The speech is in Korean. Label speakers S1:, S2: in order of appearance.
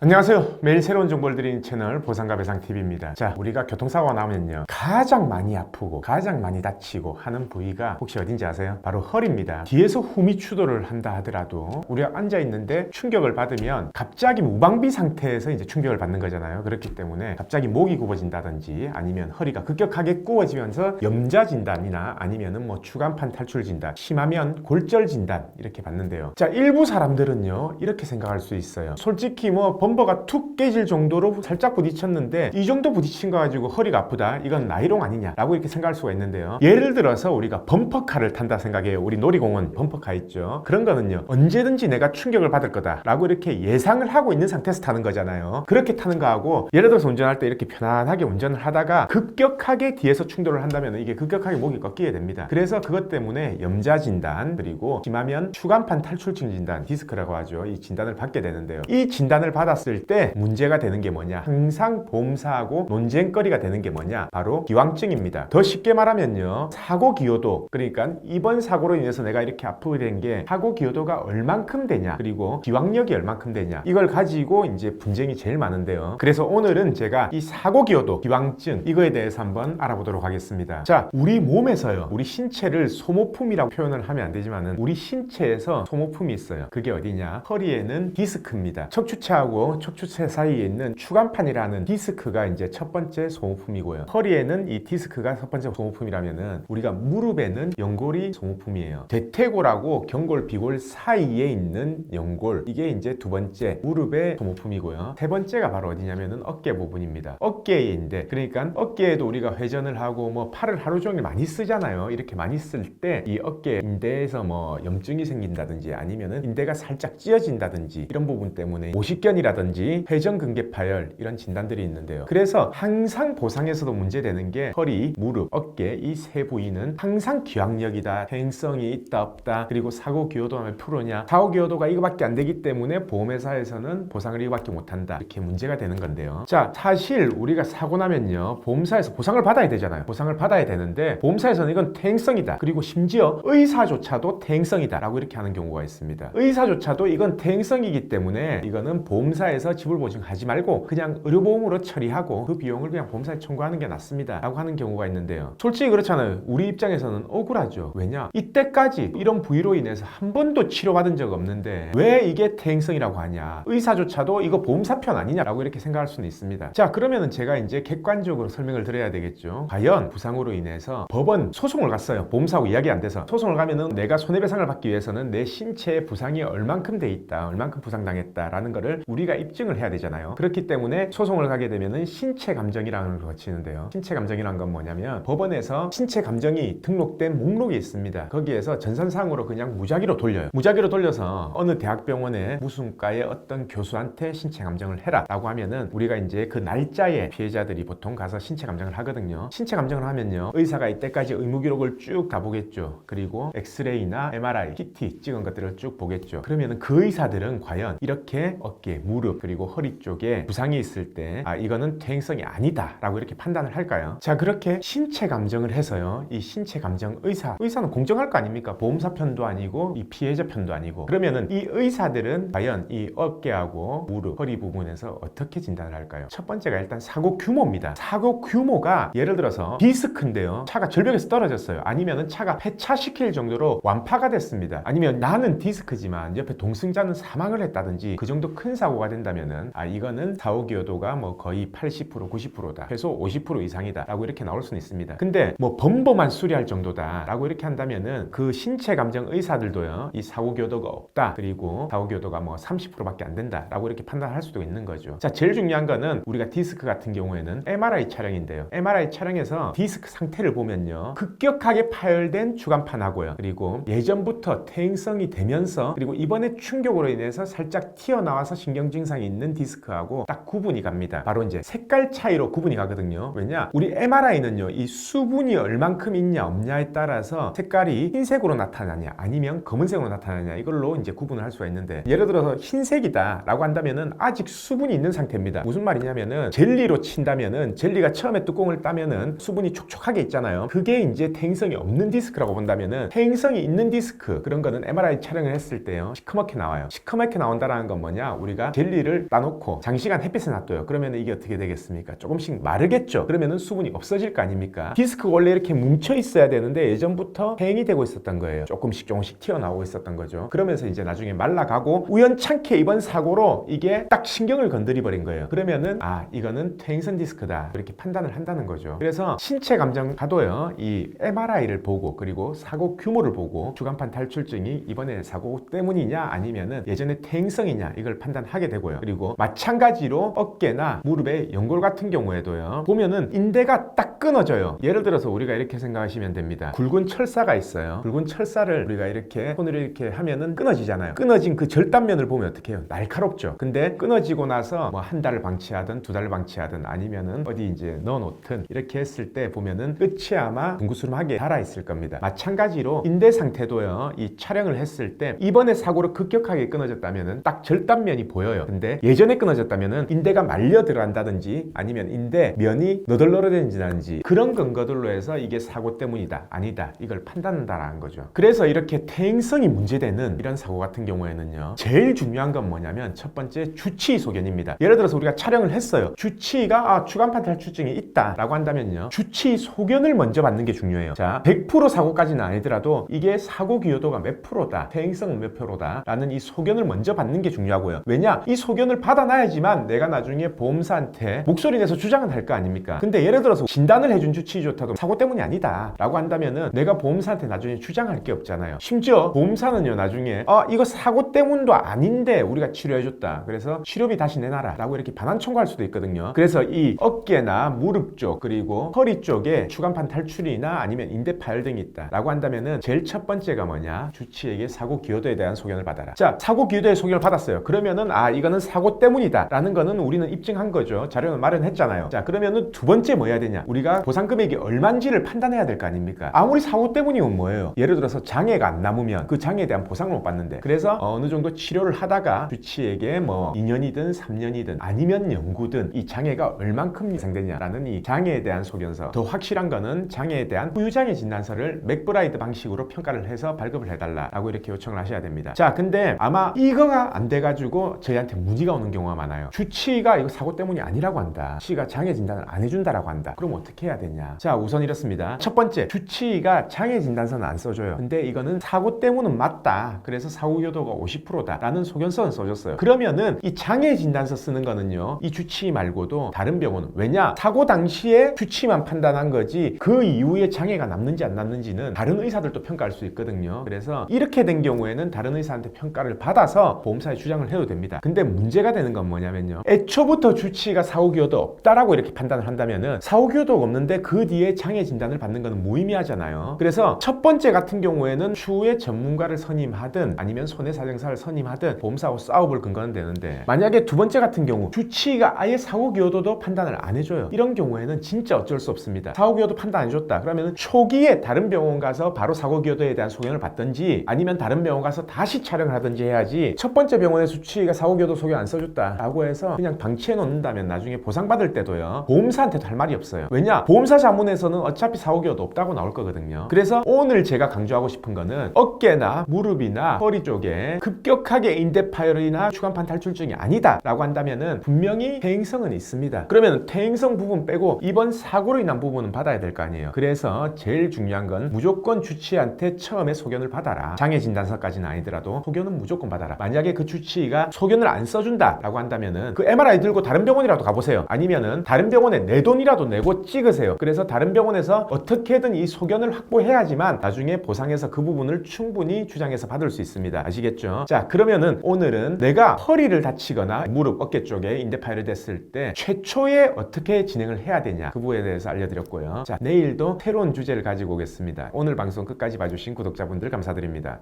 S1: 안녕하세요. 매일 새로운 정보를 드리는 채널 보상가 배상TV입니다. 자, 우리가 교통사고가 나면요. 가장 많이 아프고 가장 많이 다치고 하는 부위가 혹시 어딘지 아세요? 바로 허리입니다. 뒤에서 후미 추돌을 한다 하더라도 우리가 앉아 있는데 충격을 받으면 갑자기 무방비 상태에서 이제 충격을 받는 거잖아요. 그렇기 때문에 갑자기 목이 굽어진다든지 아니면 허리가 급격하게 구워지면서 염자 진단이나 아니면은 뭐 추간판 탈출 진단, 심하면 골절 진단 이렇게 받는데요. 자, 일부 사람들은요. 이렇게 생각할 수 있어요. 솔직히 뭐 범버가 툭 깨질 정도로 살짝 부딪혔는데 이 정도 부딪힌 거 가지고 허리가 아프다. 이건 나이롱 아니냐라고 이렇게 생각할 수가 있는데요. 예를 들어서 우리가 범퍼카를 탄다 생각해요. 우리 놀이공원 범퍼카 있죠. 그런 거는요. 언제든지 내가 충격을 받을 거다 라고 이렇게 예상을 하고 있는 상태에서 타는 거잖아요. 그렇게 타는 거하고 예를 들어서 운전할 때 이렇게 편안하게 운전을 하다가 급격하게 뒤에서 충돌을 한다면 이게 급격하게 목이 꺾이게 됩니다. 그래서 그것 때문에 염자 진단 그리고 심하면 추간판 탈출증 진단 디스크라고 하죠. 이 진단을 받게 되는데요. 이 진단을 받 았을 때 문제가 되는 게 뭐냐? 항상 보험사하고 논쟁거리가 되는 게 뭐냐? 바로 기왕증입니다. 더 쉽게 말하면요. 사고 기여도 그러니까 이번 사고로 인해서 내가 이렇게 아프게 된 게 사고 기여도가 얼만큼 되냐? 그리고 기왕력이 얼만큼 되냐? 이걸 가지고 이제 분쟁이 제일 많은데요. 그래서 오늘은 제가 이 사고 기여도, 기왕증 이거에 대해서 한번 알아보도록 하겠습니다. 자, 우리 몸에서요. 우리 신체를 소모품이라고 표현을 하면 안 되지만은 우리 신체에서 소모품이 있어요. 그게 어디냐? 허리에는 디스크입니다. 척추체하고 척추체 사이에 있는 추간판이라는 디스크가 이제 첫 번째 소모품이고요. 허리에는 이 디스크가 첫 번째 소모품이라면은 우리가 무릎에는 연골이 소모품이에요. 대퇴골하고 경골, 비골 사이에 있는 연골 이게 이제 두 번째 무릎의 소모품이고요. 세 번째가 바로 어디냐면은 어깨 부분입니다. 어깨인데 그러니까 어깨에도 우리가 회전을 하고 뭐 팔을 하루 종일 많이 쓰잖아요. 이렇게 많이 쓸 때 이 어깨 인대에서 뭐 염증이 생긴다든지 아니면은 인대가 살짝 찢어진다든지 이런 부분 때문에 모식견이라든지 회전근개 파열 이런 진단들이 있는데요. 그래서 항상 보상에서도 문제되는 게 허리, 무릎, 어깨 이 세 부위는 항상 기왕력이다, 행성이 있다 없다 그리고 사고 기여도 하면 프로냐 사고 기여도가 이거밖에 안 되기 때문에 보험회사에서는 보상을 이거밖에 못한다 이렇게 문제가 되는 건데요. 자 사실 우리가 사고 나면요 보험사에서 보상을 받아야 되잖아요. 보상을 받아야 되는데 보험사에서는 이건 태행성이다. 그리고 심지어 의사조차도 태행성이다 라고 이렇게 하는 경우가 있습니다. 의사조차도 이건 태행성이기 때문에 이거는 보험사 에서 지불 보증 하지 말고 그냥 의료보험으로 처리하고 그 비용을 그냥 보험사에 청구하는 게 낫습니다. 라고 하는 경우가 있는데요. 솔직히 그렇잖아요. 우리 입장에서는 억울하죠. 왜냐? 이때까지 이런 부위로 인해서 한 번도 치료받은 적 없는데 왜 이게 태행성이라고 하냐? 의사조차도 이거 보험사 편 아니냐라고 이렇게 생각할 수는 있습니다. 자, 그러면은 제가 이제 객관적으로 설명을 드려야 되겠죠. 과연 부상으로 인해서 법원 소송을 갔어요. 보험사하고 이야기 안 돼서 소송을 가면은 내가 손해배상을 받기 위해서는 내 신체에 부상이 얼만큼 돼 있다, 얼만큼 부상당했다라는 거를 우리가 입증을 해야 되잖아요. 그렇기 때문에 소송을 가게 되면은 신체 감정이라는 걸 거치는데요. 신체 감정이란 건 뭐냐면 법원에서 신체 감정이 등록된 목록이 있습니다. 거기에서 전산상으로 그냥 무작위로 돌려요. 무작위로 돌려서 어느 대학병원의 무슨 과의 어떤 교수한테 신체 감정을 해라라고 하면은 우리가 이제 그 날짜에 피해자들이 보통 가서 신체 감정을 하거든요. 신체 감정을 하면요. 의사가 이때까지 의무 기록을 쭉 다 보겠죠. 그리고 엑스레이나 MRI, PT 찍은 것들을 쭉 보겠죠. 그러면은 그 의사들은 과연 이렇게 어깨, 무릎 그리고 허리 쪽에 부상이 있을 때 아, 이거는 퇴행성이 아니다 라고 이렇게 판단을 할까요? 자, 그렇게 신체 감정을 해서요. 이 신체 감정 의사, 의사는 공정할 거 아닙니까? 보험사 편도 아니고 이 피해자 편도 아니고 그러면은 이 의사들은 과연 이 어깨하고 무릎, 허리 부분에서 어떻게 진단을 할까요? 첫 번째가 일단 사고 규모입니다. 사고 규모가 예를 들어서 디스크인데요. 차가 절벽에서 떨어졌어요. 아니면은 차가 폐차시킬 정도로 완파가 됐습니다. 아니면 나는 디스크지만 옆에 동승자는 사망을 했다든지 그 정도 큰 사고가 된다면은 아 이거는 사고 기여도가 뭐 거의 80% 90%다. 최소 50% 이상이다 라고 이렇게 나올 수는 있습니다. 근데 뭐 범범만 수리할 정도다 라고 이렇게 한다면은 그 신체 감정 의사들도요. 이 사고 기여도가 없다. 그리고 사고 기여도가 뭐 30%밖에 안 된다 라고 이렇게 판단할 수도 있는 거죠. 자, 제일 중요한 거는 우리가 디스크 같은 경우에는 MRI 촬영인데요. MRI 촬영에서 디스크 상태를 보면요. 급격하게 파열된 주간판하고요. 그리고 예전부터 퇴행성이 되면서 그리고 이번에 충격으로 인해서 살짝 튀어나와서 신경 증상이 있는 디스크하고 딱 구분이 갑니다. 바로 이제 색깔 차이로 구분이 가거든요. 왜냐? 우리 MRI는요. 이 수분이 얼만큼 있냐 없냐에 따라서 색깔이 흰색으로 나타나냐 아니면 검은색으로 나타나냐 이걸로 이제 구분을 할 수가 있는데 예를 들어서 흰색이다 라고 한다면은 아직 수분이 있는 상태입니다. 무슨 말이냐면은 젤리로 친다면은 젤리가 처음에 뚜껑을 따면은 수분이 촉촉하게 있잖아요. 그게 이제 퇴행성이 없는 디스크라고 본다면은 퇴행성이 있는 디스크 그런 거는 MRI 촬영을 했을 때요 시커멓게 나와요. 시커멓게 나온다라는 건 뭐냐? 우리가 젤리 젤리를 따놓고 장시간 햇빛에 놔둬요. 그러면 이게 어떻게 되겠습니까? 조금씩 마르겠죠. 그러면은 수분이 없어질 거 아닙니까? 디스크가 원래 이렇게 뭉쳐 있어야 되는데 예전부터 팽이 되고 있었던 거예요. 조금씩 조금씩 튀어나오고 있었던 거죠. 그러면서 이제 나중에 말라가고 우연찮게 이번 사고로 이게 딱 신경을 건드리 버린 거예요. 그러면은 아 이거는 퇴행성 디스크다 이렇게 판단을 한다는 거죠. 그래서 신체 감정가도요 이 MRI를 보고 그리고 사고 규모를 보고 주간판 탈출증이 이번에 사고 때문이냐 아니면은 예전에 퇴행성이냐 이걸 판단하게 되고 요. 그리고 마찬가지로 어깨나 무릎의 연골 같은 경우에도요 보면은 인대가 딱 끊어져요. 예를 들어서 우리가 이렇게 생각하시면 됩니다. 굵은 철사가 있어요. 굵은 철사를 우리가 이렇게 손을 이렇게 하면은 끊어지잖아요. 끊어진 그 절단면을 보면 어떻게 해요? 날카롭죠. 근데 끊어지고 나서 뭐 한 달을 방치하든 두 달을 방치하든 아니면은 어디 이제 넣어놓든 이렇게 했을 때 보면은 끝이 아마 둥그스름하게 달아 있을 겁니다. 마찬가지로 인대 상태도요. 이 촬영을 했을 때 이번에 사고로 급격하게 끊어졌다면은 딱 절단면이 보여요. 근데 예전에 끊어졌다면은 인대가 말려 들어간다든지 아니면 인대 면이 너덜너덜해진다든지 그런 근거들로 해서 이게 사고 때문이다 아니다 이걸 판단한다라는 거죠. 그래서 이렇게 퇴행성이 문제되는 이런 사고 같은 경우에는요. 제일 중요한 건 뭐냐면 첫 번째 주치 소견입니다. 예를 들어서 우리가 촬영을 했어요. 주치가 아, 주간판 탈출증이 있다라고 한다면요. 주치 소견을 먼저 받는 게 중요해요. 자, 100% 사고까지는 아니더라도 이게 사고 기여도가 몇 프로다, 퇴행성은 몇 프로다 라는 이 소견을 먼저 받는 게 중요하고요. 왜냐? 이 소견을 받아놔야지만 내가 나중에 보험사한테 목소리 내서 주장은 할 거 아닙니까? 근데 예를 들어서 진단을 해준 주치의조차도 사고 때문이 아니다 라고 한다면은 내가 보험사한테 나중에 주장할 게 없잖아요. 심지어 보험사는요 나중에 아 이거 사고 때문도 아닌데 우리가 치료해줬다. 그래서 치료비 다시 내놔라 라고 이렇게 반환 청구할 수도 있거든요. 그래서 이 어깨나 무릎 쪽 그리고 허리 쪽에 추간판 탈출이나 아니면 인대 파열 등이 있다 라고 한다면은 제일 첫 번째가 뭐냐 주치에게 사고 기여도에 대한 소견을 받아라. 자 사고 기여도의 소견을 받았어요. 그러면은 아 이거 는 사고 때문이다 라는 거는 우리는 입증한 거죠. 자료는 마련했잖아요. 자 그러면은 두 번째 뭐 해야 되냐 우리가 보상 금액이 얼마인지를 판단해야 될 거 아닙니까? 아무리 사고 때문이면 뭐예요? 예를 들어서 장애가 안 남으면 그 장애에 대한 보상을 못 받는데 그래서 어느 정도 치료를 하다가 주치에게 뭐 2년이든 3년이든 아니면 연구든 이 장애가 얼만큼 예상되냐라는 이 장애에 대한 소견서 더 확실한 거는 장애에 대한 후유장애 진단서를 맥브라이드 방식으로 평가를 해서 발급을 해달라라고 이렇게 요청을 하셔야 됩니다. 자 근데 아마 이거가 안 돼가지고 저희한테 문의가 오는 경우가 많아요. 주치의가 이거 사고 때문이 아니라고 한다. 주치의가 장애 진단을 안 해준다라고 한다. 그럼 어떻게 해야 되냐? 자 우선 이렇습니다. 첫 번째 주치의가 장애 진단서는 안 써줘요. 근데 이거는 사고 때문은 맞다. 그래서 사고 교도가 50%다 라는 소견서는 써줬어요. 그러면은 이 장애 진단서 쓰는 거는요. 이 주치의 말고도 다른 병원은 왜냐? 사고 당시에 주치의만 판단한 거지 그 이후에 장애가 남는지 안 남는지는 다른 의사들도 평가할 수 있거든요. 그래서 이렇게 된 경우에는 다른 의사한테 평가를 받아서 보험사에 주장을 해도 됩니다. 근데 문제가 되는 건 뭐냐면요. 애초부터 주치의가 사고 기여도 없다라고 이렇게 판단을 한다면은 사고 기여도가 없는데 그 뒤에 장애 진단을 받는 거는 무의미하잖아요. 그래서 첫 번째 같은 경우에는 추후에 전문가를 선임하든 아니면 손해사정사를 선임하든 보험사하고 싸워볼 근거는 되는데 만약에 두 번째 같은 경우 주치의가 아예 사고 기여도도 판단을 안 해줘요. 이런 경우에는 진짜 어쩔 수 없습니다. 사고 기여도 판단 안 해줬다. 그러면 초기에 다른 병원 가서 바로 사고 기여도에 대한 소견을 받든지 아니면 다른 병원 가서 다시 촬영을 하든지 해야지 첫 번째 병원의 주치의가 사고 기여도 소견 안 써줬다 라고 해서 그냥 방치해 놓는다면 나중에 보상받을 때도요 보험사한테도 할 말이 없어요. 왜냐 보험사 자문에서는 어차피 사고 기여도 없다고 나올 거거든요. 그래서 오늘 제가 강조하고 싶은 거는 어깨나 무릎이나 허리 쪽에 급격하게 인대 파열이나 추간판 탈출증이 아니다 라고 한다면은 분명히 퇴행성은 있습니다. 그러면 퇴행성 부분 빼고 이번 사고로 인한 부분은 받아야 될 거 아니에요. 그래서 제일 중요한 건 무조건 주치의한테 처음에 소견을 받아라. 장애 진단서까지는 아니더라도 소견은 무조건 받아라. 만약에 그 주치의가 소견을 안 써준다라고 한다면은 그 MRI 들고 다른 병원이라도 가보세요. 아니면은 다른 병원에 내 돈이라도 내고 찍으세요. 그래서 다른 병원에서 어떻게든 이 소견을 확보해야지만 나중에 보상에서 그 부분을 충분히 주장해서 받을 수 있습니다. 아시겠죠? 자 그러면은 오늘은 내가 허리를 다치거나 무릎 어깨 쪽에 인대 파열이 됐을 때 최초에 어떻게 진행을 해야 되냐 그 부분에 대해서 알려드렸고요. 자 내일도 새로운 주제를 가지고 오겠습니다. 오늘 방송 끝까지 봐주신 구독자분들 감사드립니다.